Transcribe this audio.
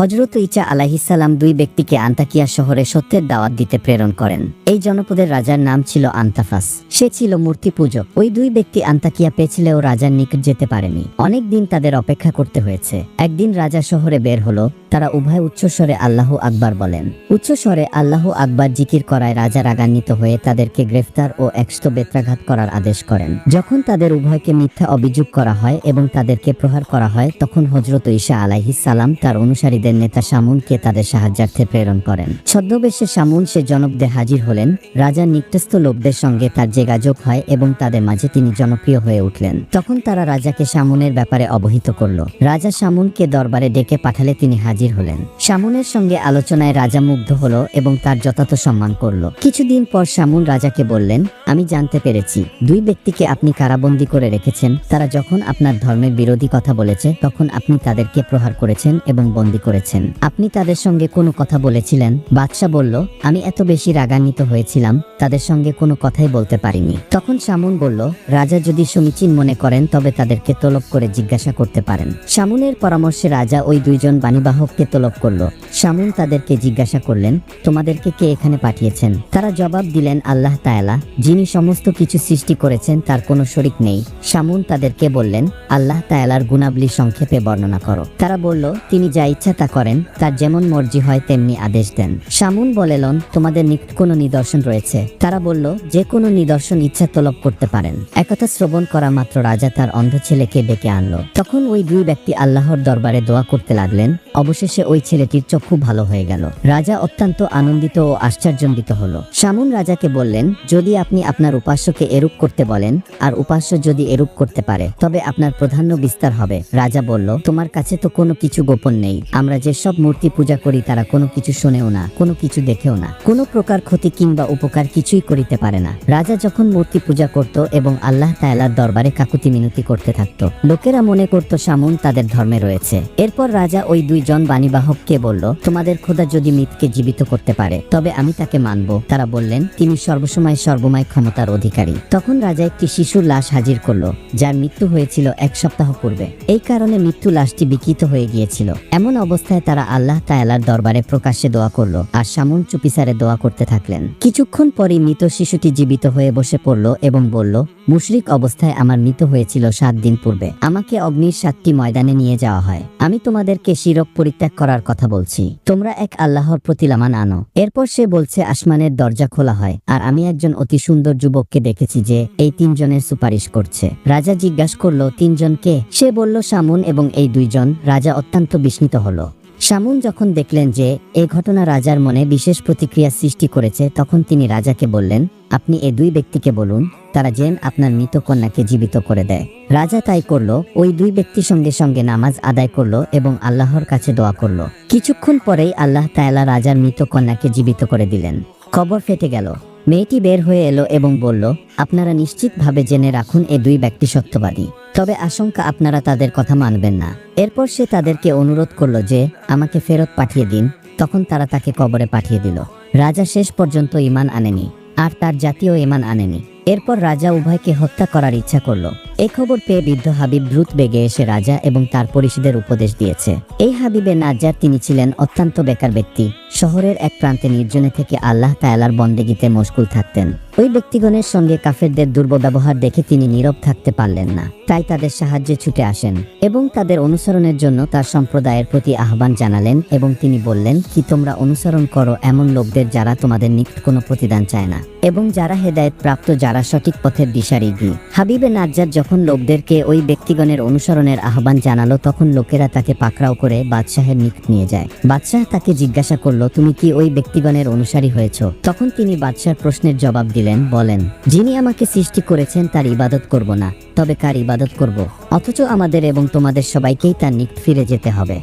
হজরত ইচা আলাহিসাল্লাম দুই ব্যক্তিকে আন্তাকিয়া শহরে সত্যের দাওয়াত দিতে প্রেরণ করেন। এই জনপদের রাজার নাম ছিল আন্তাফাস। সে ছিল মূর্তি পূজক। ওই দুই ব্যক্তি আন্তাকিয়া পেয়েছিলেও রাজার নিকট যেতে পারেনি। অনেক দিন তাদের অপেক্ষা করতে হয়েছে। একদিন রাজা শহরে বের হলো। তারা উভয় উচ্চস্বরে আল্লাহ আকবার বলেন। উচ্চস্বরে আল্লাহ আকবার জিকির করায় রাজা রাগান্বিত হয়ে তাদেরকে গ্রেফতার ও একশত বেত্রাঘাত করার আদেশ করেন। যখন তাদের উভয়কে মিথ্যা অভিযোগ করা হয় এবং তাদেরকে প্রহার করা হয়, তখন হজরত ঈশা আলাইহিস সালাম তার অনুসারীদের নেতা শামুনকে তাদের সাহায্যার্থে প্রেরণ করেন। ছদ্মবেশে শামুন সে জনপদে হাজির হলেন। রাজার নিকটস্থ লোকদের সঙ্গে তার যোগাযোগ হয় এবং তাদের মাঝে তিনি জনপ্রিয় হয়ে উঠলেন। তখন তারা রাজাকে শামুনের ব্যাপারে অবহিত করল। রাজা শামুনকে দরবারে ডেকে পাঠালে তিনি হাজির হলেন। শামুনের সঙ্গে আলোচনায় রাজা মুগ্ধ হলো এবং তার যথাযথ সম্মান করল। কিছুদিন পর শামুন রাজাকে বললেন, আমি জানতে পেরেছি। দুই ব্যক্তিকে আপনি কারাবন্দী করে রেখেছেন। তারা যখন আপনার ধর্মের বিরোধী কথা বলেছে, তখন আপনি তাদেরকে প্রহার করেছেন এবং বন্দী করেছেন। আপনি তাদের সঙ্গে কোনো কথা বলেছিলেন? বাদশাহ বলল, আমি এত বেশি রাগান্বিত হয়েছিলাম, তাদের সঙ্গে কোনো কথাই বলতে পারিনি। তখন শামুন বলল, রাজা যদি সমীচীন মনে করেন, তবে তাদেরকে তলব করে জিজ্ঞাসা করতে পারেন। শামুনের পরামর্শে রাজা ওই দুইজন বাণীবাহককে তলব করল। শামুন তাদেরকে জিজ্ঞাসা করলেন, তোমাদেরকে কে এখানে পাঠিয়েছেন? তারা জবাব দিলেন, আল্লাহ তায়ালা যিনি সমস্ত কিছু সৃষ্টি করেছেন তার কোনো শরিক নেই। শামুন তাদেরকে বললেন, আল্লাহ তায়ালার গুণাবলী সংক্ষেপে বর্ণনা করো। তারা বলল, তিনি যা ইচ্ছা তা করেন, তার যেমন মর্জি হয় তেমনি আদেশ দেন। শামুন বলেলন, তোমাদের কোনো নিদর্শন রয়েছে। তারা বলল, যে কোনো নিদর্শন ইচ্ছা তলব করতে পারেন। একথা শ্রবণ করা মাত্র রাজা তার অন্ধ ছেলেকে ডেকে আনলো। তখন ওই দুই ব্যক্তি আল্লাহর দরবারে দোয়া করতে লাগলেন। অবশেষে ওই ছেলেটির চক্ষু ভালো হয়ে গেল। রাজা অত্যন্ত আনন্দিত ও আশ্চর্যজনিত হলো। শামুন রাজাকে বললেন, যদি আপনি আপনার উপাস্যকে এরূপ করতে বলেন, আর উপাস্য যদি এরূপ করতে পারে, তবে আপনার প্রাধান্য বিস্তার হবে। রাজা বলল, তোমার কাছে তো কোনো কিছু গোপন নেই। আমরা যেসব মূর্তি পূজা করি, তারা কোনো কিছু শোনেও না, কোনো কিছু দেখেও না। কোনো প্রকার ক্ষতি কিংবা উপকার কিছুই করিতে পারে না। রাজা যখন মূর্তি পূজা করত এবং আল্লাহ তায়ালার দরবারে কাকুতি মিনতি করতে থাকত, লোকেরা মনে করত শামুন তাদের ধর্মে রয়েছে। এরপর রাজা ওই দুইজন বাণীবাহককে বলল তোমাদের খোদা যদি মিথকে জীবিত করতে পারে, তবে আমি তাকে মানব। তারা বললেন, তিনি সর্বসময় সর্বময় ক্ষমতার অধিকারী। তখন রাজা একটি শিশুর লাশ হাজির করল, যার মৃত্যু হয়েছিল এক সপ্তাহ পূর্বে। এই কারণে মৃত্যু লাশটি বিকৃত হয়ে গিয়েছিল। এমন অবস্থায় তারা আল্লাহ তায়ালার দরবারে প্রকাশ্যে দোয়া করল আর সামুন চুপিসারে দোয়া করতে থাকলেন। কিছুক্ষণ পরই মৃত শিশুটি জীবিত হয়ে বসে পড়ল এবং বলল, মুশরিক অবস্থায় আমার মৃত হয়েছিল সাত দিন পূর্বে। আমাকে অগ্নির সাতটি ময়দানে নিয়ে যাওয়া হয়। আমি তোমাদেরকে শিরক পরিত্যাগ করার কথা বলছি। তোমরা এক আল্লাহর প্রতি লামান আনো। এরপর সে বলছে, আসমানের দরজা খোলা হয়, আর আমি একজন অতি সুন্দর যুবককে দেখেছি যে এই তিনজনের সুপারিশ করছে। রাজা জিজ্ঞাসা করল তিনজনকে সে বলল, সামুন এবং এই দুইজন। রাজা অত্যন্ত বিস্মিত হলো। শামুন যখন দেখলেন যে এ ঘটনা রাজার মনে বিশেষ প্রতিক্রিয়া সৃষ্টি করেছে, তখন তিনি রাজাকে বললেন, আপনি এই দুই ব্যক্তিকে বলুন, তারা যেন আপনার মৃত কন্যাকে জীবিত করে দেয়। রাজা তাই করল, ওই দুই ব্যক্তি সঙ্গে সঙ্গে নামাজ আদায় করল এবং আল্লাহর কাছে দোয়া করল। কিছুক্ষণ পরেই আল্লাহ তায়ালা রাজার মৃত কন্যাকে জীবিত করে দিলেন। খবর ফেটে গেল। মেয়েটি বের হয়ে এলো এবং বলল, আপনারা নিশ্চিতভাবে জেনে রাখুন এ দুই ব্যক্তি সত্যবাদী। তবে আশঙ্কা আপনারা তাদের কথা মানবেন না। এরপর সে তাদেরকে অনুরোধ করল যে, আমাকে ফেরত পাঠিয়ে দিন। তখন তারা তাকে কবরে পাঠিয়ে দিল। রাজা শেষ পর্যন্ত ইমান আনেনি, আর তার জাতীয় ইমান আনেনি। এরপর রাজা উভয়কে হত্যা করার ইচ্ছা করল। এই খবর পেয়ে বৃদ্ধ হাবিব দ্রুত বেগে এসে রাজা এবং তার পরিষদের উপদেশ দিয়েছে। এই হাবিবে নাজ্জার তিনি ছিলেন অত্যন্ত বেকার ব্যক্তি। শহরের এক প্রান্তে নির্জনে থেকে আল্লাহ তায়ালার বন্দেগিতে মশগুল থাকতেন। ওই ব্যক্তিগণের সঙ্গে কাফেরদের দুর্ব্যবহার দেখে তিনি নীরব থাকতে পারলেন না। তাই তাদের সাহায্যে ছুটে আসেন এবং তাদের অনুসরণের জন্য তার সম্প্রদায়ের প্রতি আহ্বান জানালেন এবং তিনি বললেন, কি তোমরা অনুসরণ করো এমন লোকদের যারা তোমাদের নিকট কোনো প্রতিদান চায় না এবং যারা হেদায়েত প্রাপ্ত, যারা সঠিক পথের দিশারিগি হাবিবে নাজ্জার যখন লোকদেরকে ওই ব্যক্তিগণের অনুসরণের আহ্বান জানালো, তখন লোকেরা তাকে পাকড়াও করে বাদশাহের নিকট নিয়ে যায়। বাদশাহ তাকে জিজ্ঞাসা করল, তুমি কি ওই ব্যক্তিগণের অনুসারী হয়েছ? তখন তিনি বাদশার প্রশ্নের জবাব দিলেন বলেন, যিনি আমাকে সৃষ্টি করেছেন তার ইবাদত করব না, তবে কার ইবাদত করব? অথচ আমাদের এবং তোমাদের সবাইকেই তার নিকট ফিরে যেতে হবে।